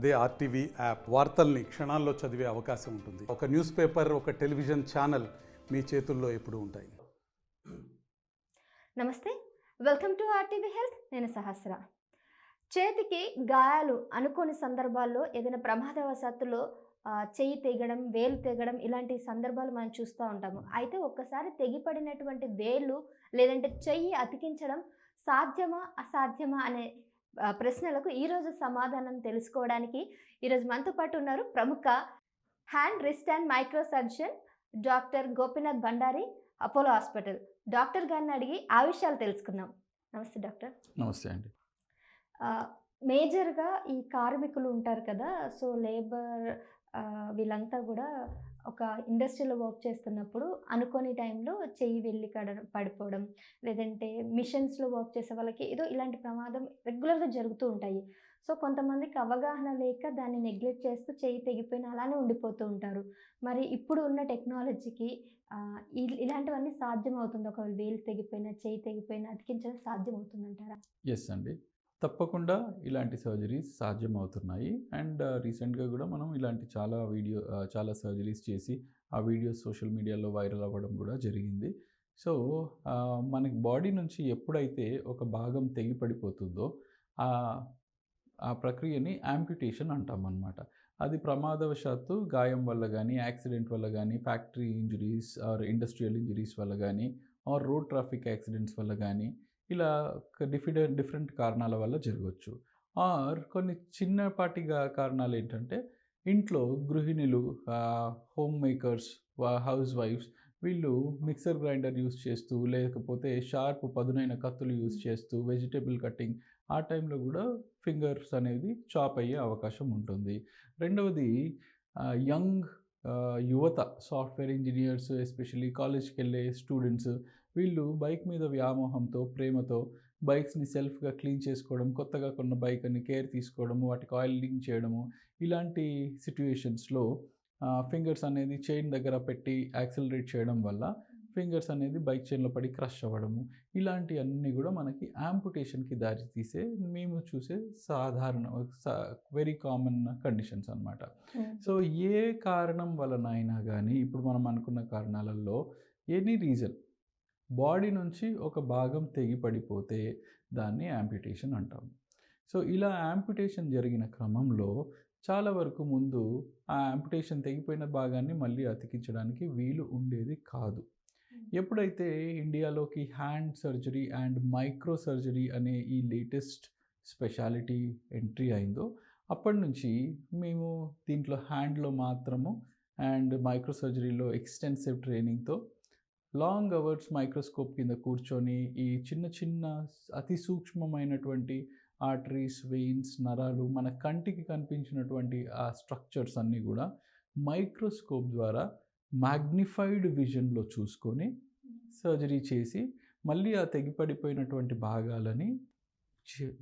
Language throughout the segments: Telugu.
అదే ఆర్టీవీ యాప్ వార్తల్ని క్షణాల్లో చదివే అవకాశం ఉంటుంది. ఒక న్యూస్ పేపర్ ఒక టెలివిజన్ ఛానల్ మీ చేతుల్లో ఎప్పుడు ఉంటాయి. నమస్తే. Welcome to RTV health. నేను సహస్ర. చేతికి గాయాలు అనుకోని సందర్భాల్లో ఏదైనా ప్రమాదవశాత్తులో చెయ్యి తెగడం వేలు తెగడం ఇలాంటి సందర్భాలు మనం చూస్తూ ఉంటాము. అయితే ఒక్కసారి తెగిపడినటువంటి వేలు లేదంటే చెయ్యి అతికించడం సాధ్యమా అసాధ్యమా అనే ప్రశ్నలకు ఈరోజు సమాధానం తెలుసుకోవడానికి ఈరోజు మనతో పాటు ఉన్నారు ప్రముఖ hand wrist and micro surgeon doctor Gopinath Bhandari Apollo hospital. Doctor గారిని అడిగి ఆ విషయాలు తెలుసుకుందాం. నమస్తే డాక్టర్. నమస్తే అండి. మేజర్గా ఈ కార్మికులు ఉంటారు కదా సో లేబర్ వీళ్ళంతా కూడా ఒక ఇండస్ట్రీలో వర్క్ చేస్తున్నప్పుడు అనుకోని టైంలో చెయ్యి వెళ్ళి కడ పడిపోవడం లేదంటే మిషన్స్లో వర్క్ చేసే వాళ్ళకి ఏదో ఇలాంటి ప్రమాదం రెగ్యులర్గా జరుగుతూ ఉంటాయి. సో కొంతమందికి అవగాహన లేక దాన్ని నెగ్లెక్ట్ చేస్తూ చెయ్యి తెగిపోయిన అలానే ఉండిపోతూ ఉంటారు. మరి ఇప్పుడు ఉన్న టెక్నాలజీకి ఇలాంటివన్నీ సాధ్యం అవుతుంది ఒకవేళ వేలు తెగిపోయినా చెయ్యి తెగిపోయినా అతికించడం సాధ్యం అవుతుందంటారా ఎస్ అండి. తప్పకుండా ఇలాంటి సర్జరీస్ సాధ్యం అవుతున్నాయి అండ్ uh, రీసెంట్గా కూడా మనం ఇలాంటి చాలా వీడియో uh, చాలా సర్జరీస్ చేసి ఆ వీడియోస్ సోషల్ మీడియాలో వైరల్ అవ్వడం కూడా జరిగింది. సో uh, మనకి బాడీ నుంచి ఎప్పుడైతే ఒక భాగం తెగి పడిపోతుందో ఆ ఆ ప్రక్రియని యాంప్యుటేషన్ అంటాం అనమాట అది ప్రమాదవశాత్తు గాయం వల్ల కానీ యాక్సిడెంట్ వల్ల కానీ factory injuries or industrial injuries వల్ల కానీ ఆర్ రోడ్ ట్రాఫిక్ యాక్సిడెంట్స్ వల్ల కానీ ఇలా డిఫిడ డిఫరెంట్ కారణాల వల్ల జరగవచ్చు. ఆర్ కొన్ని చిన్నపాటిగా కారణాలు ఏంటంటే ఇంట్లో గృహిణులు హోమ్ మేకర్స్ హౌస్ వైఫ్స్ వీళ్ళు మిక్సర్ గ్రైండర్ యూస్ చేస్తూ లేకపోతే షార్ప్ పదునైన కత్తులు యూస్ చేస్తూ వెజిటేబుల్ కటింగ్ ఆ టైంలో కూడా ఫింగర్స్ అనేది చాప్ అయ్యే అవకాశం ఉంటుంది. రెండవది యంగ్ యువత సాఫ్ట్వేర్ ఇంజనీర్స్ ఎస్పెషల్లీ కాలేజ్కి వెళ్ళే స్టూడెంట్స్ వీళ్ళు బైక్ మీద వ్యామోహంతో ప్రేమతో బైక్స్ని సెల్ఫ్గా క్లీన్ చేసుకోవడం కొత్తగా కొన్న బైక్ అని కేర్ తీసుకోవడము వాటికి ఆయిలింగ్ చేయడము ఇలాంటి సిట్యుయేషన్స్లో ఫింగర్స్ అనేది చైన్ దగ్గర పెట్టి యాక్సిలరేట్ చేయడం వల్ల ఫింగర్స్ అనేది బైక్ చైన్లో పడి క్రష్ అవ్వడము ఇలాంటివన్నీ కూడా మనకి యాంపుటేషన్కి దారి తీసే మేము చూసే సాధారణ వెరీ కామన్ కండిషన్స్ అన్నమాట. సో ఏ కారణం వలన అయినా కానీ ఇప్పుడు మనం అనుకున్న కారణాలలో ఎనీ రీజన్ బాడీ నుంచి ఒక భాగం తెగి పడిపోతే దాన్ని యాంప్యుటేషన్ అంటాం. సో ఇలా యాంప్యుటేషన్ జరిగిన క్రమంలో చాలా వరకు ముందు ఆ యాంప్యుటేషన్ తెగిపోయిన భాగాన్ని మళ్ళీ అతికించడానికి వీలు ఉండేది కాదు. ఎప్పుడైతే ఇండియాలోకి hand surgery and microsurgery అనే ఈ లేటెస్ట్ స్పెషాలిటీ ఎంట్రీ అయిందో అప్పటి నుంచి మేము దీంట్లో హ్యాండ్లో మాత్రము అండ్ మైక్రో సర్జరీలో ఎక్స్టెన్సివ్ ట్రైనింగ్తో లాంగ్ అవర్స్ మైక్రోస్కోప్ కింద కూర్చొని ఈ చిన్న చిన్న అతి సూక్ష్మమైనటువంటి ఆర్టరీస్ వెయిన్స్ నరాలు మన కంటికి కనిపించినటువంటి ఆ స్ట్రక్చర్స్ అన్నీ కూడా మైక్రోస్కోప్ ద్వారా మ్యాగ్నిఫైడ్ విజన్లో చూసుకొని సర్జరీ చేసి మళ్ళీ ఆ తెగిపడిపోయినటువంటి భాగాలని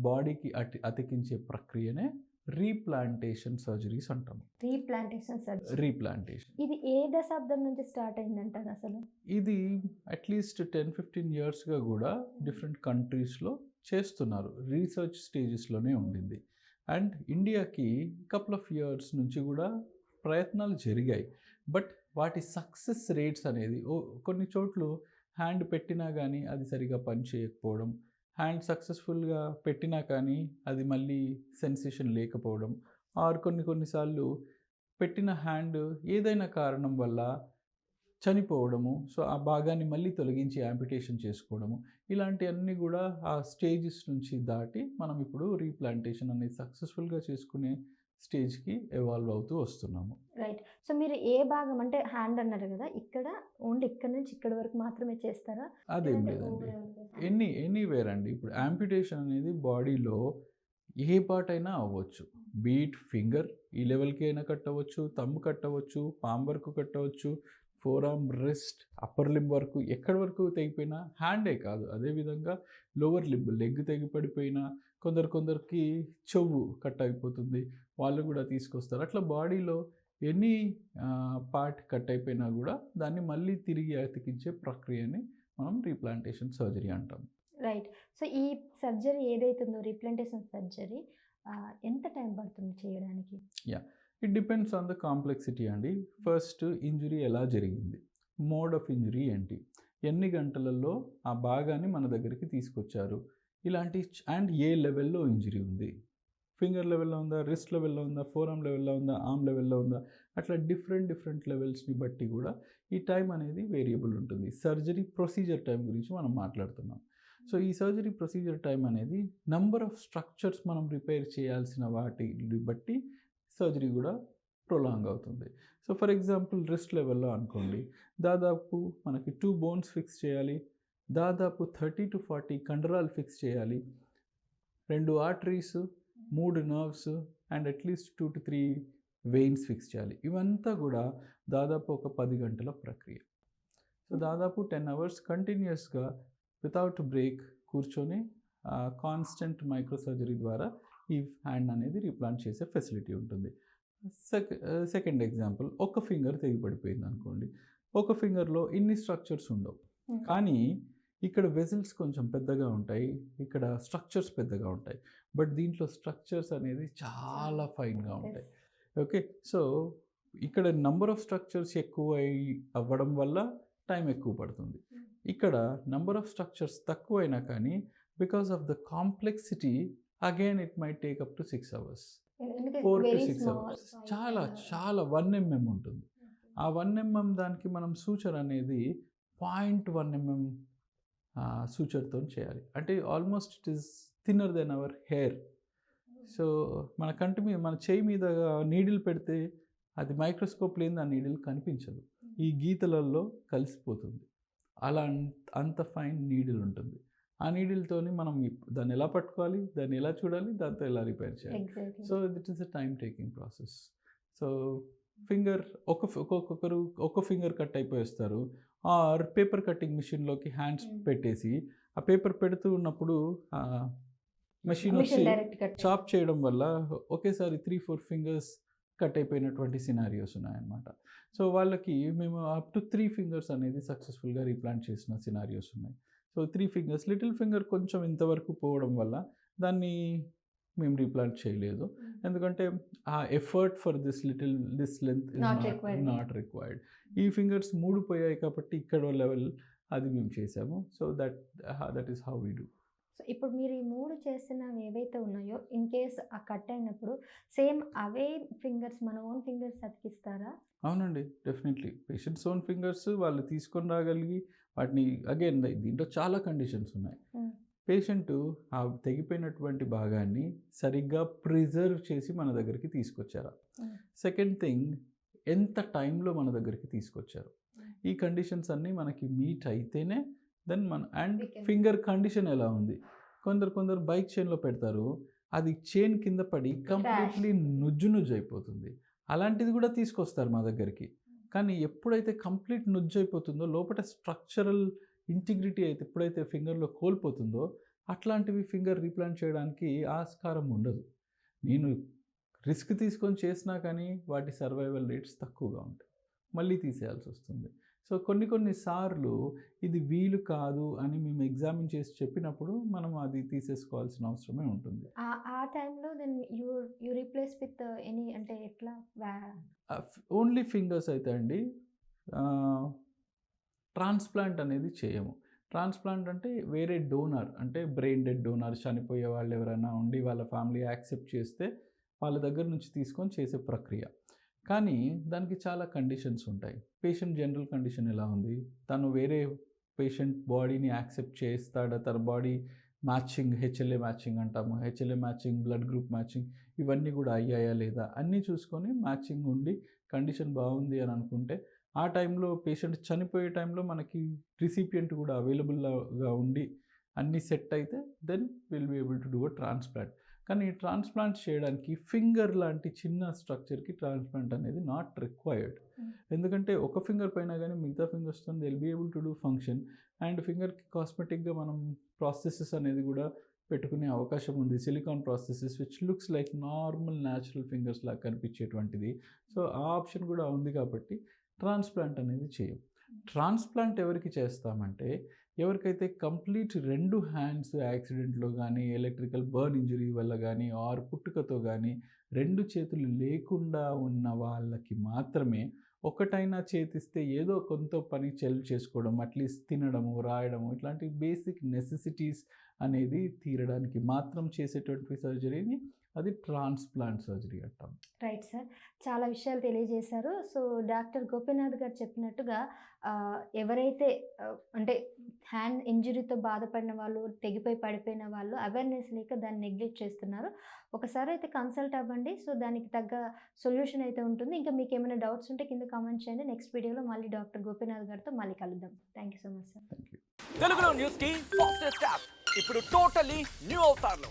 బాడీకి అతి అతికించే ప్రక్రియనే రీప్లాంటేషన్ సర్జరీస్ అంటాము రీప్లాంటేషన్ సర్జరీ. రీప్లాంటేషన్. ఇది ఏ దశాబ్దం నుంచి స్టార్ట్ అయిందంటారు అసలు? ఇది అట్లీస్ట్ టెన్ ఫిఫ్టీన్ ఇయర్స్గా కూడా డిఫరెంట్ కంట్రీస్లో చేస్తున్నారు. రీసెర్చ్ స్టేజెస్లోనే ఉండింది. అండ్ ఇండియాకి కపుల్ ఆఫ్ ఇయర్స్ నుంచి కూడా ప్రయత్నాలు జరిగాయి. బట్ వాటి సక్సెస్ రేట్స్ అనేది ఓ కొన్ని చోట్ల హ్యాండ్ పెట్టినా కానీ అది సరిగా పని చేయకపోవడం హ్యాండ్ సక్సెస్ఫుల్గా పెట్టినా కానీ అది మళ్ళీ సెన్సేషన్ లేకపోవడం ఆర్ కొన్ని కొన్నిసార్లు పెట్టిన హ్యాండ్ ఏదైనా కారణం వల్ల చనిపోవడము సో ఆ భాగాన్ని మళ్ళీ తొలగించి యాంపిటేషన్ చేసుకోవడము ఇలాంటివన్నీ కూడా ఆ స్టేజెస్ నుంచి దాటి మనం ఇప్పుడు రీప్లాంటేషన్ అనేది సక్సెస్ఫుల్గా చేసుకునే స్టేజ్కి ఎవాల్వ్ అవుతూ వస్తున్నాము. రైట్. సో మీరు ఏ భాగం అంటే హ్యాండ్ అన్నారు కదా ఇక్కడ ఓన్లీ ఇక్కడ నుంచి ఇక్కడ వరకు మాత్రమే చేస్తారా? అదేం లేదండి? ఎనీ ఎనీవేర్ అండి. ఇప్పుడు యాంపిటేషన్ అనేది బాడీలో ఏ పార్ట్ అయినా అవ్వచ్చు. బీట్ ఫింగర్ ఈ లెవెల్కి అయినా కట్టవచ్చు తమ్ కట్టవచ్చు పామ్ వరకు కట్టవచ్చు forearm wrist upper limb వరకు ఎక్కడి వరకు తెగిపోయినా హ్యాండే కాదు. అదేవిధంగా లోవర్ లింబ్ లెగ్ తెగిపడిపోయినా కొందరు కొందరికి చెవు కట్ అయిపోతుంది. వాళ్ళు కూడా తీసుకొస్తారు. అట్లా బాడీలో ఎనీ పార్ట్ కట్ అయిపోయినా కూడా దాన్ని మళ్ళీ తిరిగి అతికించే ప్రక్రియని మనం రీప్లాంటేషన్ సర్జరీ అంటాం. రైట్. సో ఈ సర్జరీ ఏదైతుందో రీప్లాంటేషన్ సర్జరీ ఎంత టైం పడుతుంది చేయడానికి? It depends on the complexity అండి. ఫస్ట్ ఇంజురీ ఎలా జరిగింది? మోడ్ ఆఫ్ ఇంజురీ ఏంటి? ఎన్ని గంటలలో ఆ భాగాన్ని మన దగ్గరికి తీసుకొచ్చారు? ఇలాంటి అండ్ ఏ లెవెల్లో ఇంజురీ ఉంది? ఫింగర్ లెవెల్లో ఉందా రిస్ట్ లెవెల్లో ఉందా ఫోరామ్ లెవెల్లో ఉందా ఆమ్ లెవెల్లో ఉందా అట్లా డిఫరెంట్ డిఫరెంట్ లెవెల్స్ని బట్టి కూడా ఈ టైం అనేది వేరియబుల్ ఉంటుంది. సర్జరీ ప్రొసీజర్ టైం గురించి మనం మాట్లాడుతున్నాం. సో ఈ సర్జరీ ప్రొసీజర్ టైం అనేది నంబర్ ఆఫ్ స్ట్రక్చర్స్ మనం రిపేర్ చేయాల్సిన వాటిని బట్టి సర్జరీ కూడా ప్రొలాంగ్ అవుతుంది. సో ఫర్ ఎగ్జాంపుల్ రిస్ట్ లెవెల్లో అనుకోండి. దాదాపు మనకి టూ బోన్స్ ఫిక్స్ చేయాలి. దాదాపు థర్టీ టు ఫార్టీ కండరాలు ఫిక్స్ చేయాలి. రెండు ఆర్టరీస్ మూడు nerves and at least two to three veins fix చేయాలి. ఇవంతా కూడా దాదాపు ఒక పది గంటల ప్రక్రియ. సో దాదాపు టెన్ అవర్స్ కంటిన్యూస్గా వితౌట్ బ్రేక్ కూర్చొని కాన్స్టెంట్ మైక్రో సర్జరీ ద్వారా ఈ హ్యాండ్ అనేది రీప్లాంట్ చేసే ఫెసిలిటీ ఉంటుంది. సెక్ సెకండ్ ఎగ్జాంపుల్ ఒక ఫింగర్ తెగిపడిపోయింది అనుకోండి ఒక ఫింగర్లో ఇన్ని స్ట్రక్చర్స్ ఉండవు. కానీ ఇక్కడ వెజిల్స్ కొంచెం పెద్దగా ఉంటాయి. ఇక్కడ స్ట్రక్చర్స్ పెద్దగా ఉంటాయి. బట్ దీంట్లో స్ట్రక్చర్స్ అనేది చాలా ఫైన్గా ఉంటాయి. ఓకే. సో ఇక్కడ నంబర్ ఆఫ్ స్ట్రక్చర్స్ ఎక్కువ అవ్వడం వల్ల టైం ఎక్కువ పడుతుంది. Hmm. ఇక్కడ నంబర్ ఆఫ్ స్ట్రక్చర్స్ తక్కువైనా కానీ because of the complexity again it may take up to six hours. Four to six hours. చాలా చాలా వన్ ఎంఎం ఉంటుంది. ఆ వన్ ఎంఎం దానికి మనం సూచర్ అనేది పాయింట్ వన్ ఎంఎం సూచర్తో చేయాలి. అంటే almost it is thinner than our hair. So మన కంటి మీద మన చేయి మీద నీడిల్ పెడితే అది మైక్రోస్కోప్ లేని ఆ నీడిల్ కనిపించదు. ఈ గీతలలో కలిసిపోతుంది. అలా అంత- ఫైన్ నీడిల్ ఉంటుంది. ఆ నీడిల్తోని మనం దాన్ని ఎలా పట్టుకోవాలి దాన్ని ఎలా చూడాలి దాంతో ఎలా రిపేర్ చేయాలి. So that is a time taking process. So finger ఒక ఒక్కొక్కరు ఒక ఫింగర్ కట్ అయిపోయేస్తారు. ఆర్ పేపర్ కటింగ్ మిషన్లోకి హ్యాండ్స్. పెట్టేసి ఆ పేపర్ పెడుతూ ఉన్నప్పుడు మెషిన్ వచ్చి చాప్ చేయడం వల్ల ఒకేసారి త్రీ ఫోర్ ఫింగర్స్ కట్ అయిపోయినటువంటి సినారియోస్ ఉన్నాయన్నమాట సో వాళ్ళకి మేము అప్ టు త్రీ ఫింగర్స్ అనేది సక్సెస్ఫుల్గా రీప్లాంట్ చేసిన సినారియోస్ ఉన్నాయి so three fingers little finger కొంచెం ఇంతవరకు పోవడం వల్ల దాన్ని మేము రీప్లాంట్ చేయలేదు. ఎందుకంటే ఆ effort for this little this length. Not required ఈ ఫింగర్స్ మూడు పోయాయి కాబట్టి ఇక్కడ లెవెల్ అది మేము చేసాము. So that that is how we do so ఇప్పుడు మీరు ఈ మూడు చేసినవి ఏవైతే ఉన్నాయో ఇన్ కేస్ ఆ కట్ అయినప్పుడు సేమ్ అవే ఫింగర్స్ మన ఓన్ ఫింగర్స్ అతికిస్తారా? అవునండి డెఫినెట్లీ పేషెంట్స్ ఓన్ ఫింగర్స్ వాళ్ళు తీసుకొని రాగలిగి వాటిని అగైన్ దీంట్లో చాలా కండిషన్స్ ఉన్నాయి. Mm. పేషెంట్ ఆ తెగిపోయినటువంటి భాగాన్ని సరిగ్గా ప్రిజర్వ్ చేసి మన దగ్గరికి తీసుకొచ్చారా. సెకండ్ థింగ్ ఎంత టైంలో మన దగ్గరికి తీసుకొచ్చారు. ఈ కండిషన్స్ అన్నీ మనకి మీట్ అయితేనే దెన్ మన అండ్ ఫింగర్ కండిషన్ ఎలా ఉంది? కొందరు కొందరు బైక్ చైన్లో పెడతారు అది చైన్ కింద పడి కంప్లీట్లీ నుజ్జు నుజ్జు అయిపోతుంది. అలాంటిది కూడా తీసుకొస్తారు మా దగ్గరికి. కానీ ఎప్పుడైతే కంప్లీట్ నుజ్జు అయిపోతుందో లోపల స్ట్రక్చరల్ ఇంటిగ్రిటీ అయితే ఎప్పుడైతే ఫింగర్లో కోల్పోతుందో అట్లాంటివి ఫింగర్ రీప్లాంట్ చేయడానికి ఆస్కారం ఉండదు. నేను రిస్క్ తీసుకొని చేసినా కానీ వాటి సర్వైవల్ రేట్స్ తక్కువగా ఉంటాయి. మళ్ళీ తీసేయాల్సి వస్తుంది. సో కొన్ని కొన్ని సార్లు ఇది వీలు కాదు అని మేము ఎగ్జామిన్ చేసి చెప్పినప్పుడు మనం అది తీసేసుకోవాల్సిన అవసరమే ఉంటుంది. ఆ టైంలో then you you replace with any అంటే ఎట్లా? ఓన్లీ ఫింగర్స్ అయితే అండి. ట్రాన్స్ప్లాంట్ అనేది చేయము. ట్రాన్స్ప్లాంట్ అంటే వేరే డోనర్ అంటే బ్రెయిన్ డెడ్ డోనర్ చనిపోయే వాళ్ళు ఎవరైనా ఉండి వాళ్ళ ఫ్యామిలీ యాక్సెప్ట్ చేస్తే వాళ్ళ దగ్గర నుంచి తీసుకొని చేసే ప్రక్రియ. కానీ దానికి చాలా కండిషన్స్ ఉంటాయి. పేషెంట్ జనరల్ కండిషన్ ఎలా ఉంది? తను వేరే పేషెంట్ బాడీని యాక్సెప్ట్ చేస్తాడా? తన బాడీ మ్యాచింగ్ హెచ్ఎల్ఏ మ్యాచింగ్ అంటాము. HLA matching blood group matching ఇవన్నీ కూడా అయ్యాయా లేదా? అన్నీ చూసుకొని మ్యాచింగ్ ఉండి కండిషన్ బాగుంది అని అనుకుంటే ఆ టైంలో పేషెంట్ చనిపోయే టైంలో మనకి రిసిపియంట్ కూడా అవైలబుల్గా ఉండి అన్నీ సెట్ అయితే then will be able to do a transplant. కానీ ట్రాన్స్ప్లాంట్ చేయడానికి ఫింగర్ లాంటి చిన్న స్ట్రక్చర్కి ట్రాన్స్ప్లాంట్ అనేది నాట్ రిక్వైర్డ్. Mm. ఎందుకంటే ఒక ఫింగర్ పైన కానీ మిగతా ఫింగర్స్తో they'll be able to do function and ఫింగర్కి కాస్మెటిక్గా మనం ప్రాసెసెస్ అనేది కూడా పెట్టుకునే అవకాశం ఉంది. Silicone prostheses which looks like normal natural fingers లాగా కనిపించేటువంటిది. సో ఆ ఆప్షన్ కూడా ఉంది కాబట్టి ట్రాన్స్ప్లాంట్ అనేది చేయం. ట్రాన్స్ప్లాంట్ ఎవరికి చేస్తామంటే ఎవరికైతే కంప్లీట్ రెండు హ్యాండ్స్ యాక్సిడెంట్లో కానీ ఎలక్ట్రికల్ బర్న్ ఇంజరీ వల్ల కానీ ఆర్ పుట్టుకతో కానీ రెండు చేతులు లేకుండా ఉన్న వాళ్ళకి మాత్రమే ఒకటైనా చేతిస్తే ఏదో కొంత పని చెల్ చేసుకోవడం అట్లీస్ట్ తినడము రాయడము ఇట్లాంటి బేసిక్ నెసెసిటీస్ అనేది తీరడానికి మాత్రం చేసేటువంటి సర్జరీని అది ట్రాన్స్ప్లాంట్ సర్జరీ అంటాం. Right sir. చాలా విషయాలు తెలియజేశారు. సో డాక్టర్ గోపీనాథ్ గారు చెప్పినట్టుగా ఎవరైతే అంటే హ్యాండ్ ఇంజరీతో బాధపడిన వాళ్ళు తెగిపోయి పడిపోయిన వాళ్ళు అవేర్నెస్ లేక దాన్ని నెగ్లెక్ట్ చేస్తున్నారు. ఒకసారి అయితే కన్సల్ట్ అవ్వండి. సో దానికి తగ్గ సొల్యూషన్ అయితే ఉంటుంది. ఇంకా మీకు ఏమైనా డౌట్స్ ఉంటే కింద కామెంట్ చేయండి. నెక్స్ట్ వీడియోలో మళ్ళీ డాక్టర్ గోపీనాథ్ గారితో మళ్ళీ కలుద్దాం. Thank you so much sir. Thank you తెలుగులో న్యూస్కి ఫాస్టెస్ట్ యాప్. ఇప్పుడు టోటలీ న్యూ అవతార్లో.